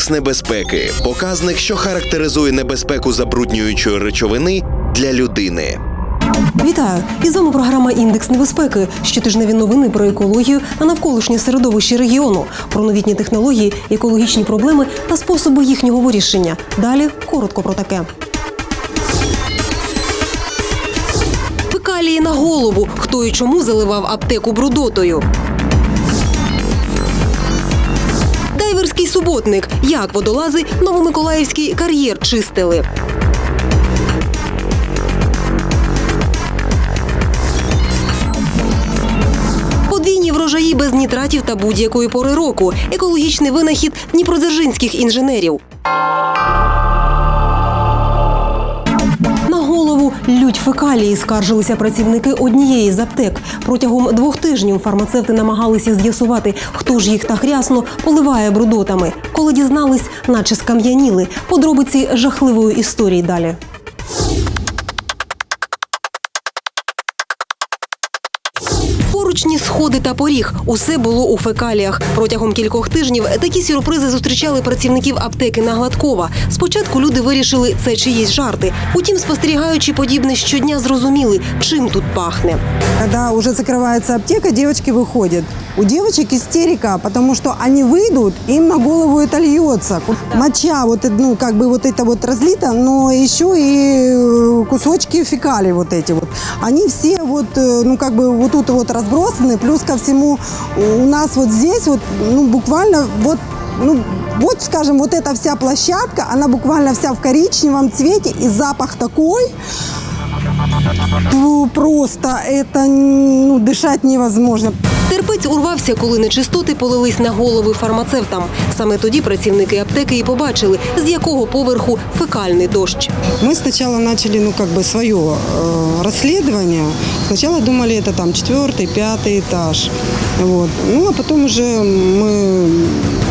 Індекс небезпеки показник, що характеризує небезпеку забруднюючої речовини для людини. Вітаю! І з вами програма Індекс небезпеки. Щотижневі новини про екологію та навколишнє середовище регіону, про новітні технології, екологічні проблеми та способи їхнього вирішення. Далі коротко про таке. Фекалії на голову. Хто і чому заливав аптеку брудотою? Суботник. Як водолази Новомиколаївський кар'єр чистили. Подвійні врожаї без нітратів та будь-якої пори року. Екологічний винахід дніпродзержинських інженерів. Лють фекалії скаржилися працівники однієї з аптек. Протягом двох тижнів фармацевти намагалися з'ясувати, хто ж їх так рясно поливає брудотами. Коли дізнались, наче скам'яніли. Подробиці жахливої історії далі. сходи та поріг усе було у фекаліях. Протягом кількох тижнів такі сюрпризи зустрічали працівників аптеки на Гладкова. Спочатку люди вирішили, це чиїсь жарти. Утім, спостерігаючи подібне щодня, зрозуміли, чим тут пахне. Когда уже закрывается аптека, девочки выходят. У девочек истерика, потому что они выйдут, им на голову это льется. Моча, вот, э, ну, как бы вот это вот разлито, но еще и э, кусочки фекалий вот эти вот. Они все вот, э, ну, как бы вот тут вот разбросаны, плюс ко всему у нас вот здесь вот, ну, буквально вот ну, вот, скажем, вот эта вся площадка, она буквально вся в коричневом цвете, и запах такой, ну, просто это ну, дышать невозможно. Терпець урвався, коли нечистоти полились на голови фармацевтам. Саме тоді працівники аптеки і побачили, з якого поверху фекальний дощ. Мы сначала начали, ну, как бы свое э, расследование. Сначала думали, это там четвертый, пятый этаж. Вот. Ну, а потом уже мы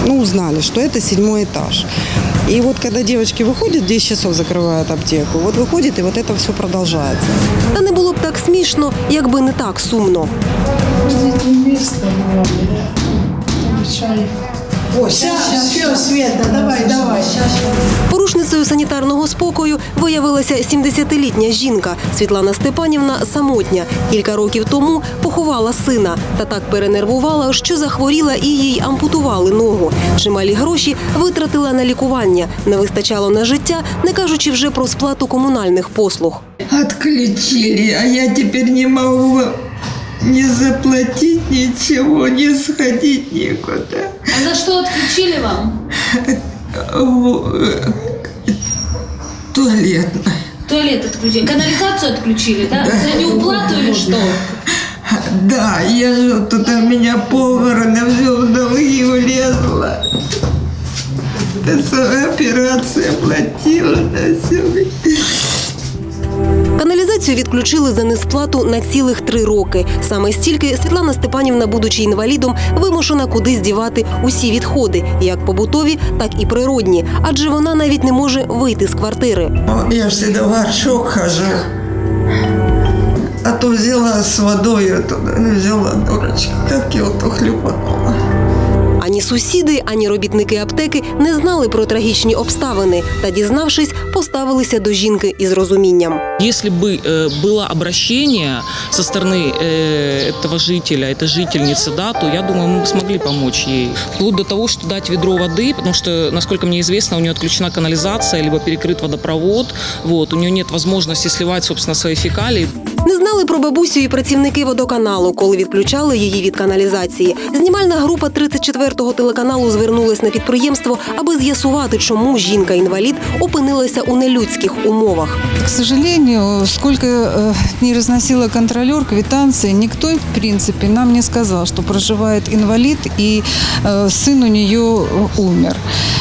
ну, узнали, что это седьмой этаж. И вот когда девочки выходят, 10 часов закрывают аптеку, вот выходит, и вот это все продолжается. Та не було б так смішно, якби не так сумно. Все, Света, давай, давай. Порушницею санітарного спокою виявилася 70-літня жінка Світлана Степанівна самотня. Кілька років тому поховала сина та так перенервувала, що захворіла і їй ампутували ногу. Чималі гроші витратила на лікування. Не вистачало на життя, не кажучи вже про сплату комунальних послуг. Отключили, а я теперь не могу не заплатить ничего, не сходить никуда. А за что отключили вам? Э, Туалетная. Туалет отключили. Канализацию отключили, да? За неуплату или что? Да, я же туда меня повара на все в долги влезла. За операцию платила на все. Каналізацію відключили за несплату на цілих три роки. Саме стільки Світлана Степанівна, будучи інвалідом, вимушена кудись дівати усі відходи, як побутові, так і природні, адже вона навіть не може вийти з квартири. Я всегда в горшок хожу. А то взяла с водой, туда взяла дурочка, как я вот хлюпанула. Ані сусіди, ані робітники аптеки не знали про трагічні обставини та, дізнавшись, поставилися до жінки із розумінням. Если бы э, было обращение со стороны э, этого жителя, этой жительницы, да, то я думаю, мы бы смогли помочь ей. Вплоть до того, что дать ведро воды, потому что, насколько мне известно, у нее отключена канализация, либо перекрыт водопровод, вот, у нее нет возможности сливать, собственно, свои фекалии. Не знали про бабусю і працівники водоканалу, коли відключали її від каналізації. Знімальна група 34-го телеканалу звернулась на підприємство, аби з'ясувати, чому жінка-інвалід опинилася у нелюдських умовах. К сожалению, сколько э, не разносила контролер квитанции, никто, в принципе, нам не сказал, что проживает инвалид и э, сын у нее э, умер.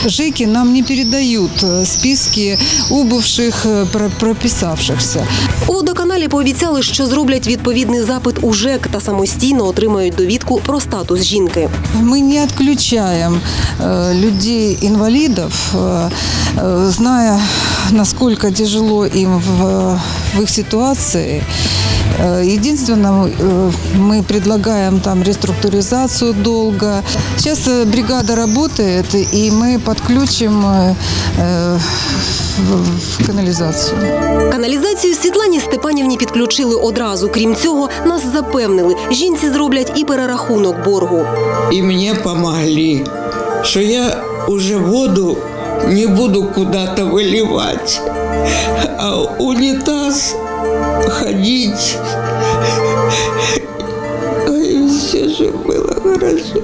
ЖЭКи нам не передают э, списки убывших, э, про- прописавшихся. У водоканалі пообіцяли, що зроблять відповідний запит у ЖЕК та самостійно отримають довідку про статус жінки. Мы не отключаем э, людей-инвалидов, э, э, зная, насколько тяжело им в, в их ситуации. Э, Единственное, э, мы предлагаем там реструктуризацию долга. Сейчас э, бригада работает, и мы подключим э, э, в- в канализацию. Каналізацію Світлані Степанівні підключили одразу. Крім цього, нас запевнили, жінці зроблять і перерахунок боргу. И мне помогли, что я уже воду не буду куда-то выливать, а унитаз ходить. Ой, все же было хорошо.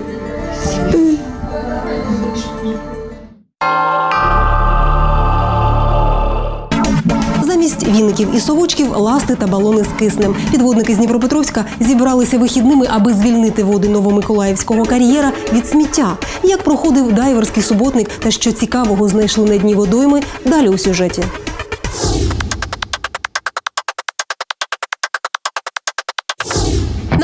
Замість і совочків ласти та балони з киснем. Підводники з Дніпропетровська зібралися вихідними, аби звільнити води новомиколаївського кар'єра від сміття. Як проходив дайверський суботник та що цікавого знайшли на дні водойми, далі у сюжеті.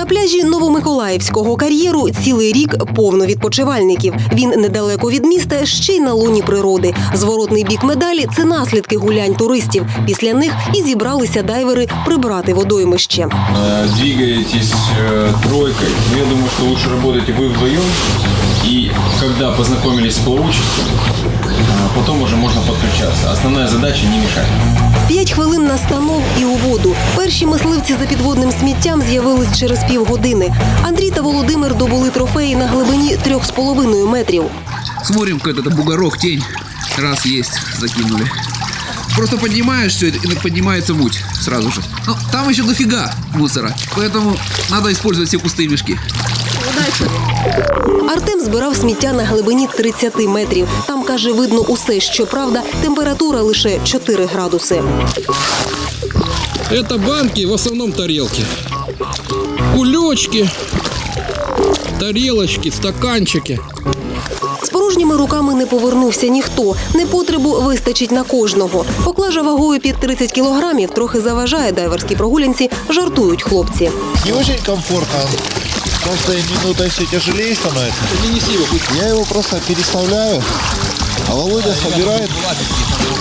пляжі Новомиколаївського кар'єру цілий рік повно відпочивальників. Він недалеко від міста, ще й на луні природи. Зворотний бік медалі це наслідки гулянь туристів. Після них і зібралися дайвери прибрати водоймище. э, двигаетесь э, тройкой, ну, я думаю, что лучше работаете вы вдвоем. И когда познакомились с плавучестью, э, потом уже можно подключаться. Основная задача не мешать. П'ять хвилин на станов і у воду. Перші мисливці за підводним сміттям з'явились через півгодини. Андрій та Володимир добули трофеї на глибині трьох з половиною метрів. Смотрим, какой-то бугорок, тень. Раз есть, закинули. Просто поднимаешь все, и поднимается муть сразу же. Ну, там еще дофига мусора. Поэтому надо использовать все пустые мешки. Артем збирав сміття на глибині 30 метрів. Там каже, видно усе. Щоправда, температура лише 4 градуси. Это банки, в основном тарелки. Кулечки, тарелочки, стаканчики. З порожніми руками не повернувся ніхто. Непотребу вистачить на кожного. Поклажа вагою під 30 кілограмів трохи заважає дайверській прогулянці, жартують хлопці. Не очень комфортно. Каждая минута все тяжелее становится. Я его просто переставляю, а Володя собирает.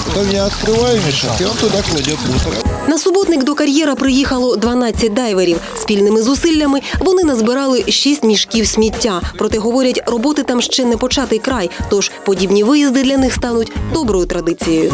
Потом я открываю мешок, и он туда кладет мусор. На суботник до кар'єра приїхало 12 дайверів. Спільними зусиллями вони назбирали 6 мішків сміття. Проте говорять, роботи там ще не початий край. Тож подібні виїзди для них стануть доброю традицією.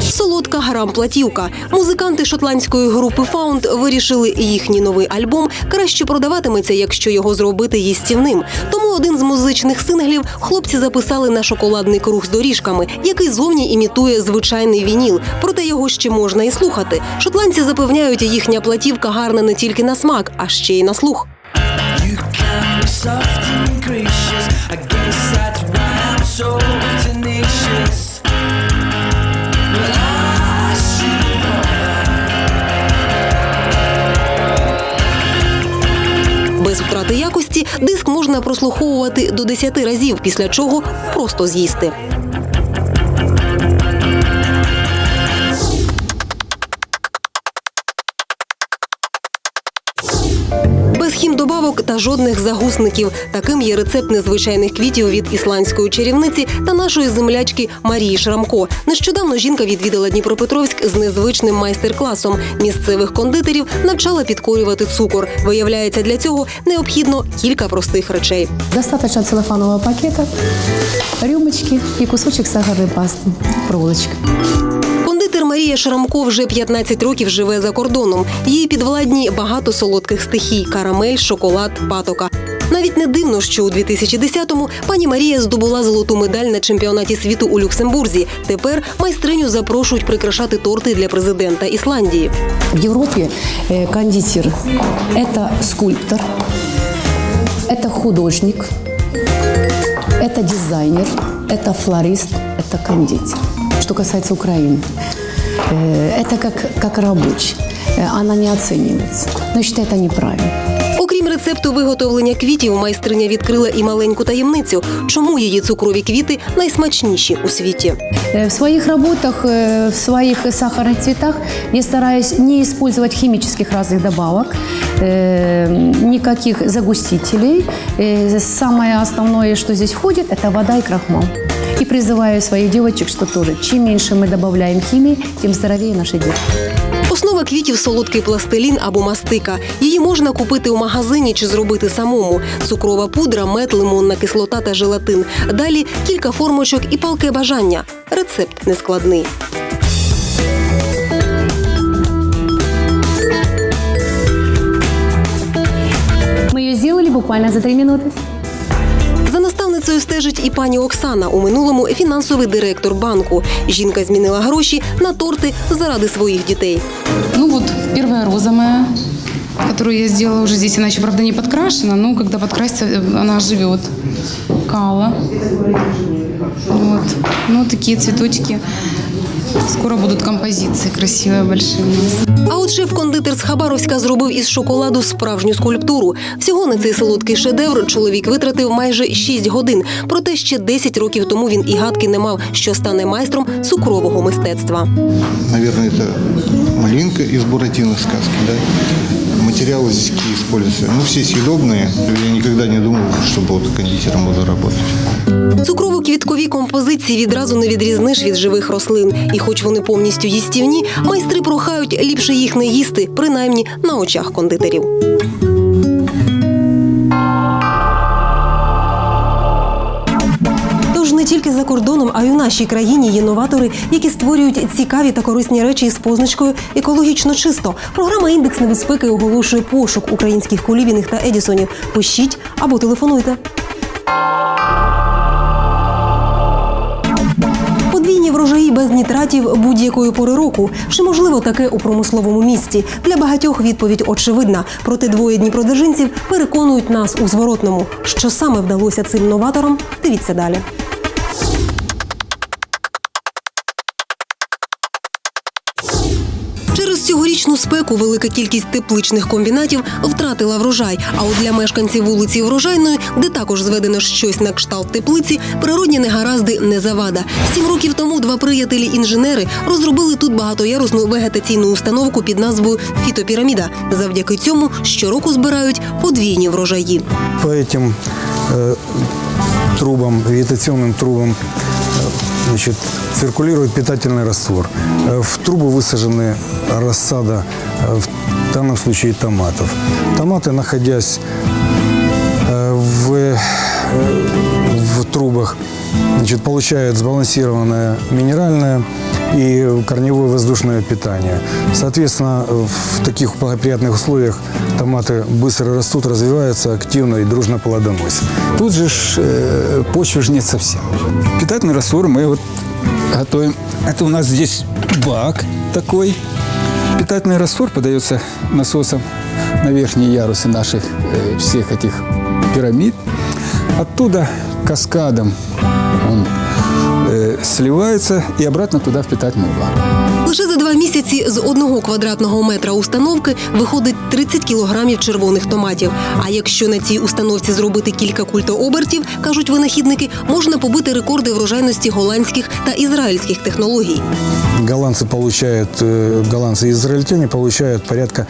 Солодка грам-платівка. Музиканти шотландської групи Фаунд вирішили їхній новий альбом краще продаватиметься, якщо його зробити їстівним. Тому один з музичних синглів хлопці записали на шоколадний круг з доріжками, який зовні імітує звичайний вініл. Проте його ще можна і слухати. Шотландці запевняють, їхня платівка гарна не тільки на смак, а ще й на слух. I guess that's why I'm so tenacious. Без якості диск можна прослуховувати до 10 разів, після чого просто з'їсти. Без хімдобавок та жодних загусників. Таким є рецепт незвичайних квітів від ісландської чарівниці та нашої землячки Марії Шрамко. Нещодавно жінка відвідала Дніпропетровськ з незвичним майстер-класом. Місцевих кондитерів навчала підкорювати цукор. Виявляється, для цього необхідно кілька простих речей. Достаточно целлофанового пакета, рюмочки и кусочек сахарной пасты, проволочка. Кондитер Марія Шрамко вже 15 років живе за кордоном. Їй підвладні багато солодких стихій: карамель, шоколад, патока. Навіть не дивно, що у 2010-му пані Марія здобула золоту медаль на чемпіонаті світу у Люксембурзі. Тепер майстриню запрошують прикрашати торти для президента Ісландії. В Европе э, кондитер – это скульптор, это художник, это дизайнер, это флорист, это кондитер. Что касается Украины, э, это как, как рабочий. Э, Она не оценивается. Но я считаю, это неправильно. Окрім Крім рецепту виготовлення квітів, майстриня відкрила і маленьку таємницю, чому її цукрові квіти найсмачніші у світі. Э, В своих работах, э, в своих сахарных цветах я стараюсь не использовать химических разных добавок, э, никаких загустителей. Э, Самое основное, что здесь входит, это вода и крахмал. И призываю своих девочек, что тоже, чем меньше мы добавляем химии, тем здоровее наши дети. Основа квітів солодкий пластилін або мастика. Її можна купити у магазині чи зробити самому. Цукрова пудра, мед, лимонна кислота та желатин. Далі кілька формочок і палке бажання. Рецепт нескладний. Мы ее сделали буквально за три минуты. Наставницею стежить і пані Оксана. У минулому фінансовий директор банку. Жінка змінила гроші на торти заради своїх дітей. Ну вот первая роза моя, которую я сделала уже здесь, она еще, правда, не подкрашена, но когда подкрасится, вона она живет. Кала. Вот. Ну, такие цветочки. Скоро будуть композиції красиві, большие. А от шеф-кондитер з Хабаровська зробив із шоколаду справжню скульптуру. Всього на цей солодкий шедевр чоловік витратив майже 6 годин. Проте ще 10 років тому він і гадки не мав, що стане майстром цукрового мистецтва. Навірно, це малинка із Буратіно сказки, да? Материалы здесь какие используются? Ну, все съедобные. Я никогда не думал, что вот кондитером буду работать. Цукрово-квіткові композиції відразу не відрізниш від живих рослин. І хоч вони повністю їстівні, майстри прохають ліпше їх не їсти, принаймні на очах кондитерів. А й у нашій країні є новатори, які створюють цікаві та корисні речі із позначкою екологічно чисто. Програма індекс небезпеки оголошує пошук українських колівіних та едісонів. Пишіть або телефонуйте. Подвійні врожаї без нітратів будь-якої пори року. Чи можливо таке у промисловому місті? Для багатьох відповідь очевидна. Проте двоє дніпродержинців переконують нас у зворотному. Що саме вдалося цим новаторам? Дивіться далі. Через спеку велика кількість тепличних комбінатів втратила врожай. А от для мешканців вулиці Врожайної, де також зведено щось на кшталт теплиці, природні негаразди не завада. Сім років тому два приятелі-інженери розробили тут багатоярусну вегетаційну установку під назвою Фітопіраміда. Завдяки цьому щороку збирають подвійні врожаї. По этим э, трубам, вегетационным трубам, э, значит, циркулирует питательный раствор. Э, В трубу высажены рассада, э, в данном случае томатов. Томаты, находясь в, в трубах, значит, получают сбалансированное минеральное и корневое воздушное питание. Соответственно, в таких благоприятных условиях томаты быстро растут, развиваются активно и дружно плодоносят. Тут же ж, э, почвы же нет совсем. Питательный раствор мы вот готовим. Это у нас здесь бак такой. Питательный раствор подается насосом на верхние ярусы наших э, всех этих пирамид. Оттуда каскадом он э, сливается и обратно туда в питательный бак. Лише за два місяці з одного квадратного метра установки виходить 30 кілограмів червоних томатів. А якщо на цій установці зробити кілька культообертів, кажуть винахідники, можна побити рекорди врожайності голландських та ізраїльських технологій Голландцы получают, э, голландцы и израильтяне получают порядка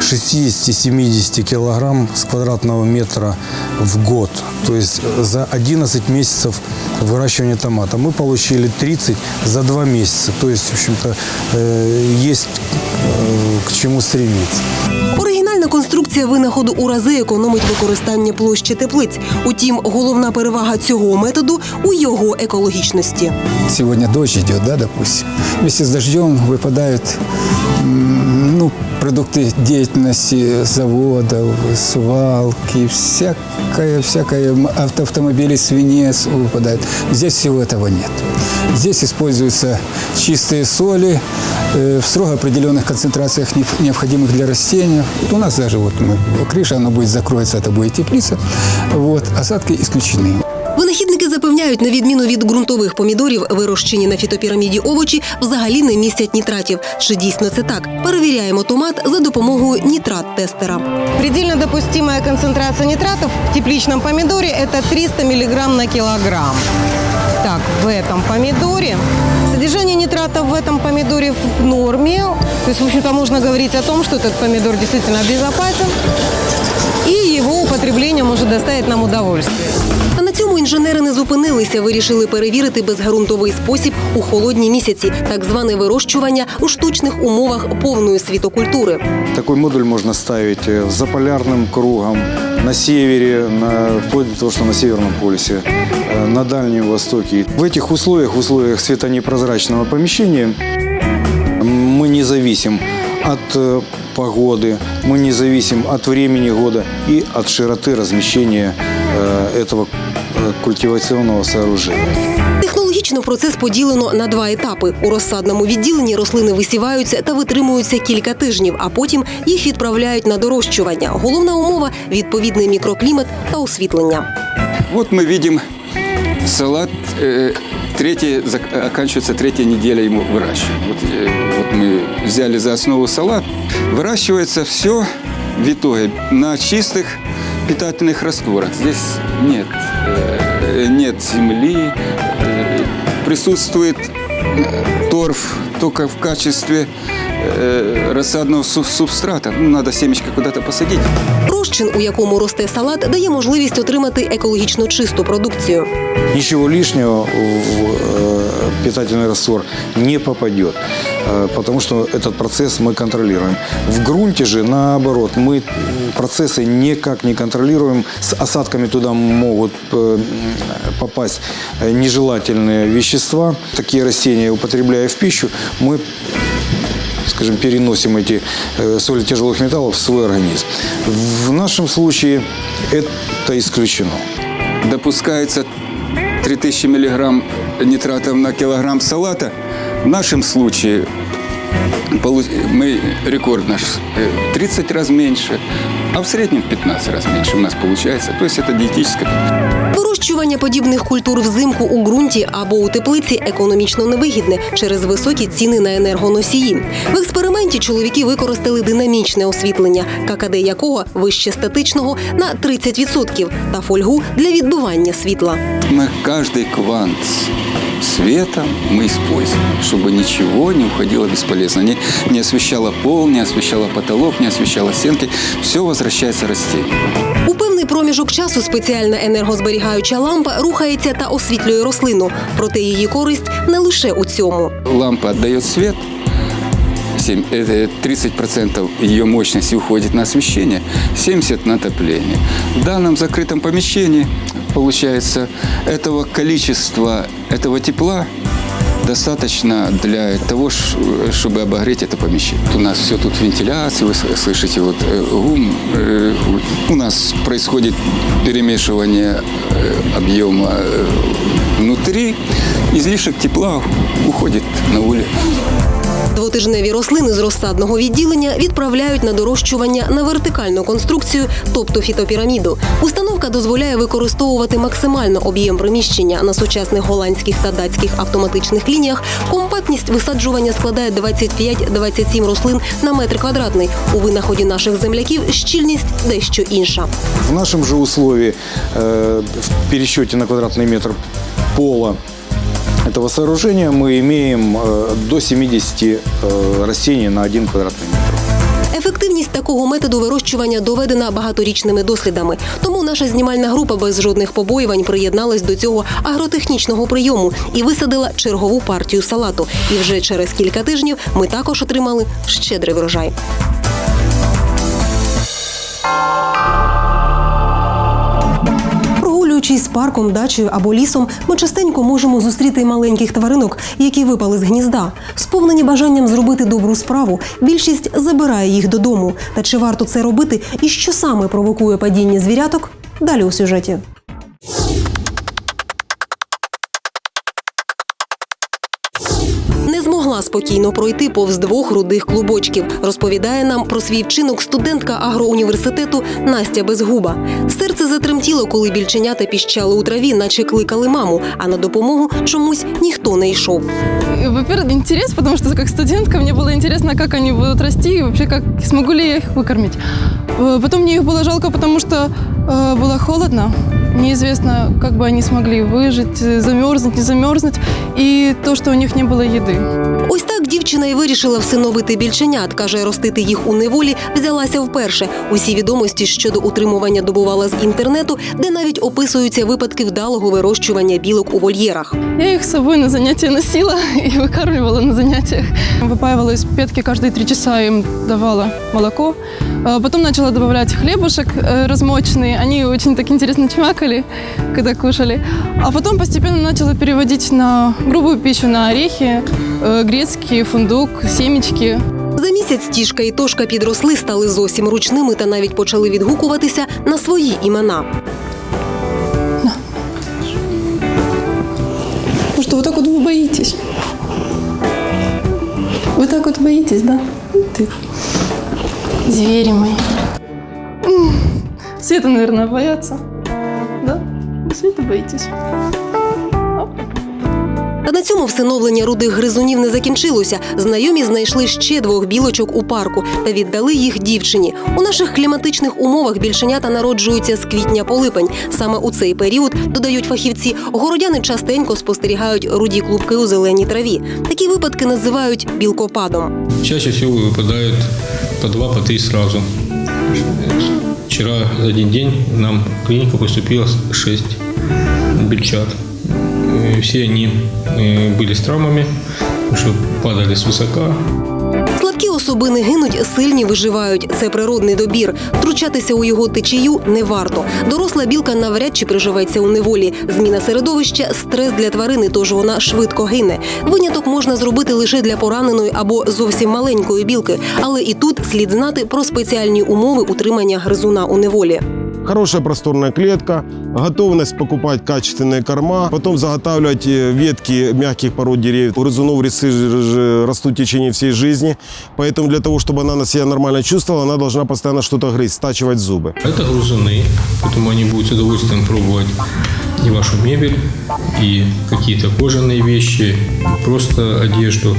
60-70 килограмм с квадратного метра в год. То есть за 11 месяцев выращивания томата. Мы получили 30 за 2 месяца. То есть, в общем-то, э, есть э, к чему стремиться. Конструкція винаходу у рази економить використання площі теплиць. Утім, головна перевага цього методу у його екологічності. Сьогодні дощ йде, да, допустим. Вместе з дождем випадають ну, продукты деятельности заводов, свалки, всякое, всякое, м, авто, автомобили, свинец выпадает. Здесь всего этого нет. Здесь используются чистые соли э, в строго определенных концентрациях, необх- необходимых для растения. Вот у нас даже вот мы, крыша, она будет закроется, это будет теплица. Вот, осадки исключены. Винахідники запевняють, Виявляють, на відміну від ґрунтових помідорів, вирощені на фітопіраміді овочі взагалі не містять нітратів. Чи дійсно це так? Перевіряємо томат за допомогою нітрат-тестера. Предельно допустимая концентрация нитратов в тепличном помидоре – это 300 мг на килограмм. Так, в этом помидоре содержание нитратов в этом помидоре в норме. То есть, в общем-то, можно говорить о том, что этот помидор действительно безопасен. И его употребление может доставить нам удовольствие. А на цьому інженери не зупинилися. Вирішили перевірити безґрунтовий спосіб у холодні місяці, так зване вирощування у штучних умовах повної світокультури. Такой модуль можно ставить э, за полярным кругом, на севере, на, вплоть до того, что на Северном полюсе, э, на Дальнем Востоке. В этих условиях, в условиях светонепрозрачного помещения, мы не зависим от э, погоды, мы не зависим от времени года и от широты размещения э, этого э, культивационного сооружения. Технологічно процес поділено на два етапи. У розсадному відділенні рослини висіваються та витримуються кілька тижнів, а потім їх відправляють на дорощування. Головна умова відповідний мікроклімат та освітлення. Вот мы видим салат, э, третий, зак- оканчивается третья неделя ему выращиваем. Вот, э, вот мы взяли за основу салат. Выращивается все в итоге на чистых питательных растворах. Здесь нет, э, нет земли, э, присутствует э, торф только в качестве э, рассадного су- субстрата. Ну, надо семечко куда-то посадить. Розчин, у якому росте салат, дає можливість отримати екологічно чисту продукцію. Ничего лишнего в э, питательный раствор не попадет, э, Потому что этот процесс мы контролируем. В грунте же, наоборот, мы процессы никак не контролируем. С осадками туда могут э, попасть э, нежелательные вещества. Такие растения, употребляя в пищу, мы скажем, переносим эти э, соли тяжелых металлов в свой организм. В нашем случае это исключено. допускается 3000 миллиграмм нитратов на килограмм салата. В нашем случае полу- мы рекорд наш э, 30 раз меньше, а в среднем в 15 раз меньше у нас получается. То есть это диетическое. Вирощування подібних культур взимку у ґрунті або у теплиці економічно невигідне через високі ціни на енергоносії. В експерименті чоловіки використали динамічне освітлення, ККД якого вище статичного на 30% та фольгу для відбивання світла. Мы каждый квант светом мы используем, чтобы ничего не уходило бесполезно. Не, не освещало пол, не освещало потолок, не освещало стенки. Все возвращается растению. У певний проміжок часу спеціальна енергозберігаюча лампа рухається та освітлює рослину. Проте її користь не лише у цьому. Лампа дає світ, 7, 30% ее мощности уходит на освещение, 70% на отопление. В данном закрытом помещении, получается, этого количества, этого тепла достаточно для того, чтобы обогреть это помещение. У нас все тут вентиляция, вы слышите вот э, гум. Э, у нас происходит перемешивание э, объема внутри. Излишек тепла уходит на улицу. Двотижневі рослини з розсадного відділення відправляють на дорощування на вертикальну конструкцію, тобто фітопіраміду. Установка дозволяє використовувати максимально об'єм приміщення на сучасних голландських та датських автоматичних лініях. Компактність висаджування складає 25-27 рослин на метр квадратний. У винаході наших земляків щільність дещо інша. В нашем же условии э, в пересчете на квадратный метр пола этого сооружения мы имеем э, до 70 э, растений на один квадратный метр. Ефективність такого методу вирощування доведена багаторічними дослідами. Тому наша знімальна група без жодних побоювань приєдналась до цього агротехнічного прийому і висадила чергову партію салату. І вже через кілька тижнів ми також отримали щедрий врожай. Прогулюючись парком, дачею або лісом, ми частенько можемо зустріти маленьких тваринок, які випали з гнізда. Сповнені бажанням зробити добру справу, більшість забирає їх додому. Та чи варто це робити і що саме провокує падіння звіряток? Далі у сюжеті. спокійно пройти повз двох рудих клубочків. Розповідає нам про свій вчинок студентка агроуніверситету Настя Безгуба. Серце затремтіло, коли більченята піщали у траві, наче кликали маму. А на допомогу чомусь ніхто не йшов. Во-первых, интерес, потому что как студентка мне было интересно, как они будут расти и вообще как смогу ли я их выкормить. Э, Потом мне их было жалко, потому что э, было холодно. Неизвестно, как бы они смогли выжить, э, замерзнуть, не замерзнуть. И то, что у них не было еды. Ось так дівчина і вирішила всиновити більченят. Каже, ростити їх у неволі взялася вперше. Усі відомості щодо утримування добувала з інтернету, де навіть описуються випадки вдалого вирощування білок у вольєрах. Я их с собой на занятия носила и выкармливала на занятиях. Выпаивала из петки каждые три часа, им давала молоко. А Потом начала добавлять хлебушек э, размоченный. Они очень так интересно чмякали, когда кушали. А потом постепенно начала переводить на грубую пищу, на орехи, э, грецкий, фундук, семечки. За місяць тішка і тошка підросли, стали зовсім ручними та навіть почали відгукуватися на свої імена. Ну что, вот так вот вы боитесь? Вы так вот боитесь, да? Ты. Звери мои. М, Света, наверное, боятся. Вы Света. Та на цьому всиновлення рудих гризунів не закінчилося. Знайомі знайшли ще двох білочок у парку та віддали їх дівчині. У наших кліматичних умовах більшенята народжуються з квітня по липень. Саме у цей період додають фахівці. Городяни частенько спостерігають руді клубки у зеленій траві. Такі випадки називають білкопадом. Чаще всего выпадают по два, по три сразу. Вчера за один день нам в клинику поступило 6 бельчат. Э, Все они э, были с травмами, потому что падали с высока. Слабкі особини гинуть, сильні виживають. Це природний добір. Втручатися у його течію не варто. Доросла білка навряд чи приживеться у неволі. Зміна середовища стрес для тварини, тож вона швидко гине. Виняток можна зробити лише для пораненої або зовсім маленької білки. Але і тут слід знати про спеціальні умови утримання гризуна у неволі Хорошая просторная клетка, готовность покупать качественные корма, потом заготавливать э, ветки мягких пород деревьев. У грызунов резцы ж- ж- растут в течение всей жизни, поэтому для того, чтобы она на себя нормально чувствовала, она должна постоянно что-то грызть, стачивать зубы. Это грузуны, поэтому они будут с удовольствием пробовать и вашу мебель, и какие-то кожаные вещи, и просто одежду,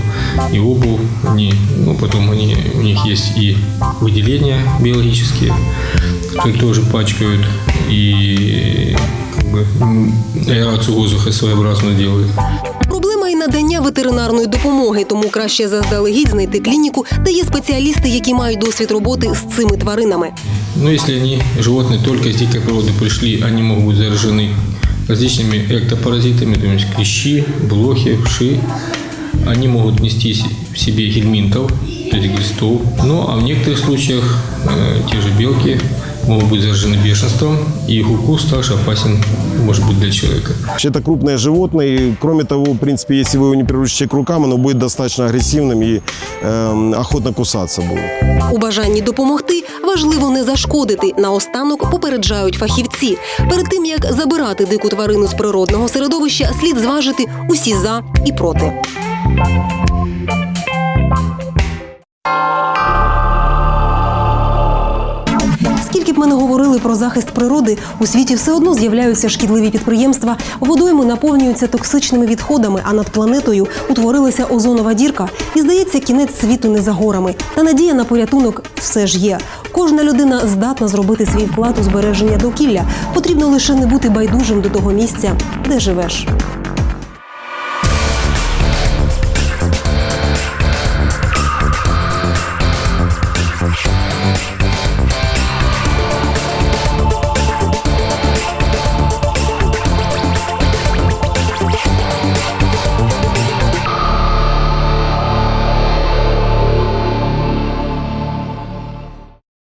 и обувь. Они, ну, потом они, у них есть и выделения биологические, которые тоже пачкают, и как бы, м, аэрацию воздуха своеобразно делают. Проблема і надання ветеринарної допомоги, тому краще заздалегідь знайти клініку, де є спеціалісти, які мають досвід роботи з цими тваринами. Но если они, животные только из дикой природы пришли, они могут быть заражены различными эктопаразитами, то есть клещи, блохи, вши. Они могут нести в себе гельминтов, то есть глистов. Ну, а в некоторых случаях э, те же белки могут быть заражены бешенством, и их укус также опасен, может быть, для человека. Вообще это крупное животное, и кроме того, в принципе, если вы его не приручите к рукам, оно будет достаточно агрессивным и эм, охотно кусаться будет. У бажанні допомогти важливо не зашкодити. Наостанок попереджають фахівці. Перед тим як забирати дику тварину з природного середовища, слід зважити усі за і проти. Ми не говорили про захист природи, у світі все одно з'являються шкідливі підприємства, водойми наповнюються токсичними відходами, а над планетою утворилася озонова дірка. І здається, кінець світу не за горами. Та надія на порятунок все ж є. Кожна людина здатна зробити свій вклад у збереження довкілля. Потрібно лише не бути байдужим до того місця, де живеш.